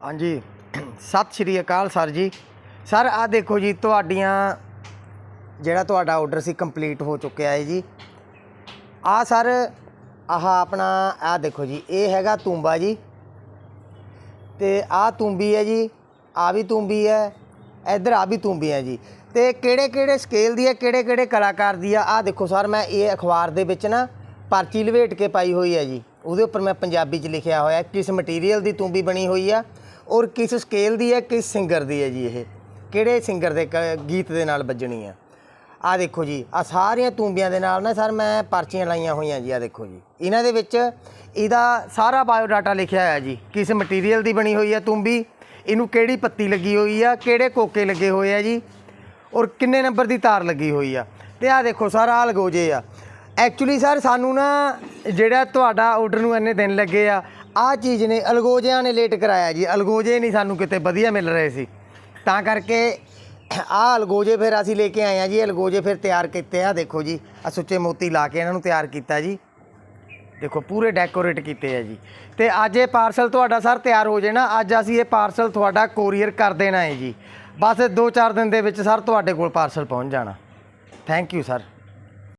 ਹਾਂਜੀ। ਸਤਿ ਸ਼੍ਰੀ ਅਕਾਲ ਸਰ ਜੀ। ਸਰ ਆ ਦੇਖੋ ਜੀ, ਤੁਹਾਡੀਆਂ ਜਿਹੜਾ ਤੁਹਾਡਾ ਆਰਡਰ ਸੀ ਕੰਪਲੀਟ ਹੋ ਚੁੱਕਿਆ ਹੈ ਜੀ। ਆ ਸਰ, ਆਹ ਆਪਣਾ ਆ ਦੇਖੋ ਜੀ, ਇਹ ਹੈਗਾ ਤੂੰਬਾ ਜੀ। ਤੇ ਆ ਤੂੰਬੀ ਹੈ ਜੀ ਆ ਵੀ ਤੂੰਬੀ ਹੈ, ਇੱਧਰ ਆ ਵੀ ਤੂੰਬੀ ਹੈ ਜੀ। ਤੇ ਕਿਹੜੇ ਕਿਹੜੇ ਸਕੇਲ ਦੀ ਹੈ ਕਿਹੜੇ ਕਿਹੜੇ ਕਲਾਕਾਰ ਦੀ ਆ? ਆ ਦੇਖੋ ਸਰ, ਮੈਂ ਇਹ ਅਖਬਾਰ ਦੇ ਵਿੱਚ ਨਾ ਪਰਚੀ ਲਵੇਟ ਕੇ ਪਾਈ ਹੋਈ ਹੈ ਜੀ। ਉਹਦੇ ਉੱਪਰ ਮੈਂ ਪੰਜਾਬੀ 'ਚ ਲਿਖਿਆ ਹੋਇਆ ਕਿਸ ਮਟੀਰੀਅਲ ਦੀ ਤੂੰਬੀ ਬਣੀ ਹੋਈ ਆ? ਔਰ ਕਿਸ ਸਕੇਲ ਦੀ ਹੈ, ਕਿਸ ਸਿੰਗਰ ਦੀ ਹੈ ਜੀ ਇਹ? ਕਿਹੜੇ ਸਿੰਗਰ ਦੇ ਕ- ਗੀਤ ਦੇ ਨਾਲ ਵੱਜਣੀ ਆ? ਆ ਦੇਖੋ ਜੀ ਆ ਸਾਰੀਆਂ ਤੂੰਬੀਆਂ ਦੇ ਨਾਲ ਨਾ ਸਰ ਮੈਂ ਪਰਚੀਆਂ ਲਾਈਆਂ ਹੋਈਆਂ ਜੀ ਆ ਦੇਖੋ ਜੀ। ਇਹਨਾਂ ਦੇ ਵਿੱਚ ਇਹਦਾ ਸਾਰਾ ਬਾਇਓ ਡਾਟਾ ਲਿਖਿਆ ਹੋਇਆ ਜੀ। ਕਿਸ ਮਟੀਰੀਅਲ ਦੀ ਬਣੀ ਹੋਈ ਆ ਤੂੰਬੀ? ਇਹਨੂੰ ਕਿਹੜੀ ਪੱਤੀ ਲੱਗੀ ਹੋਈ ਆ? ਕਿਹੜੇ ਕੋਕੇ ਲੱਗੇ ਹੋਏ ਆ ਜੀ? ਔਰ ਕਿੰਨੇ ਨੰਬਰ ਦੀ ਤਾਰ ਲੱਗੀ ਹੋਈ ਆ? ਤੇ ਆ ਦੇਖੋ ਸਰ ਆ ਲਗੋਜੇ ਆ। ਐਕਚੁਅਲੀ ਸਰ, ਸਾਨੂੰ ਨਾ ਜਿਹੜਾ ਤੁਹਾਡਾ ਆਰਡਰ ਨੂੰ ਇੰਨੇ ਦਿਨ ਲੱਗੇ ਆ ਆ ਚੀਜ਼ ਨੇ ਅਲਗੋਜਿਆਂ ਨੇ ਲੇਟ ਕਰਾਇਆ ਜੀ। ਅਲਗੋਜੇ ਨਹੀਂ ਸਾਨੂੰ ਕਿਤੇ ਵਧੀਆ ਮਿਲ ਰਹੇ ਸੀ। ਤਾਂ ਕਰਕੇ ਆਹ ਅਲਗੋਜੇ ਫਿਰ ਅਸੀਂ ਲੈ ਕੇ ਆਏ ਆ ਜੀ। ਅਲਗੋਜੇ ਫਿਰ ਤਿਆਰ ਕੀਤੇ ਆ, ਦੇਖੋ ਜੀ। ਆ ਸੁੱਚੇ ਮੋਤੀ ਲਾ ਕੇ ਇਹਨਾਂ ਨੂੰ ਤਿਆਰ ਕੀਤਾ ਜੀ। ਦੇਖੋ, ਪੂਰੇ ਡੈਕੋਰੇਟ ਕੀਤੇ ਆ ਜੀ। ਤੇ ਅੱਜ ਇਹ ਪਾਰਸਲ ਤੁਹਾਡਾ ਸਰ ਤਿਆਰ ਹੋ ਜੇ ਨਾ ਅੱਜ ਅਸੀਂ ਇਹ ਪਾਰਸਲ ਤੁਹਾਡਾ ਕੋਰੀਅਰ ਕਰ ਦੇਣਾ ਹੈ ਜੀ। ਬਸ 2-4 ਦਿਨ ਦੇ ਵਿੱਚ ਸਰ ਤੁਹਾਡੇ ਕੋਲ ਪਾਰਸਲ ਪਹੁੰਚ ਜਾਣਾ। Thank you sir